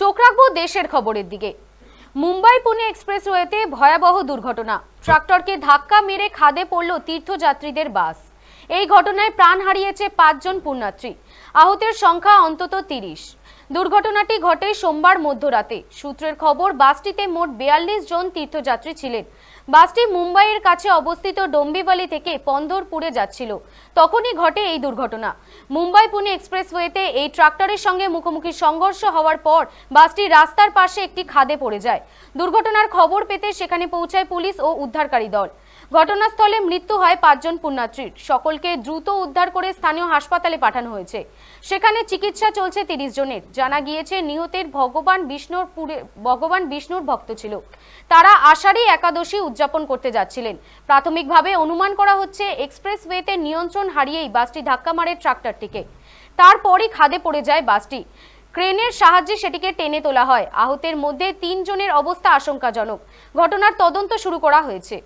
চোখ রাখব দেশের খবরের দিকে। মুম্বাই পুনে এক্সপ্রেসওয়েতে ভয়াবহ দুর্ঘটনা। ট্রাক্টরকে ধাক্কা মেরে খাদে পড়ল তীর্থযাত্রীদের বাস। এই ঘটনায় প্রাণ হারিয়েছে পাঁচজন পুণ্যাত্রী। আহতের সংখ্যা অন্তত তিরিশ। দুর্ঘটনাটি ঘটে সোমবার মধ্যরাতে। সূত্রের খবর, বাসটিতে মোট বিয়াল্লিশ জন তীর্থযাত্রী ছিলেন। বাসটি মুম্বাইয়ের কাছে অবস্থিত ডম্বিবালি থেকে পন্দরপুরে যাচ্ছিল। তখনই ঘটে এই দুর্ঘটনা। মুম্বাই পুনে এক্সপ্রেসওয়েতে এই ট্রাক্টরের সঙ্গে মুখোমুখি সংঘর্ষ হওয়ার পর বাসটি রাস্তার পাশে একটি খাদে পড়ে যায়। দুর্ঘটনার খবর পেতে সেখানে পৌঁছায় পুলিশ ও উদ্ধারকারী দল। ঘটনাস্থলে মৃত্যু হয় পাঁচজন পুণ্যাত্রীর সকলকে দ্রুত উদ্ধার করে স্থানীয় হাসপাতালে পাঠানো হয়েছে। সেখানে চিকিৎসা চলছে তিরিশ জনের। জানা গিয়েছে, নিহতের ভগবান বিষ্ণুর ভগবান বিষ্ণুর ভক্ত ছিল। তারা আষাঢ়ী একাদশী উদযাপন করতে যাচ্ছিলেন। প্রাথমিকভাবে অনুমান করা হচ্ছে, এক্সপ্রেসওয়েতে নিয়ন্ত্রণ হারিয়েই বাসটি ধাক্কা মারে ট্রাক্টরটিকে। তারপরই খাদে পড়ে যায় বাসটি। ক্রেনের সাহায্যে সেটিকে টেনে তোলা হয়। আহতের মধ্যে তিনজনের অবস্থা আশঙ্কাজনক। ঘটনার তদন্ত শুরু করা হয়েছে।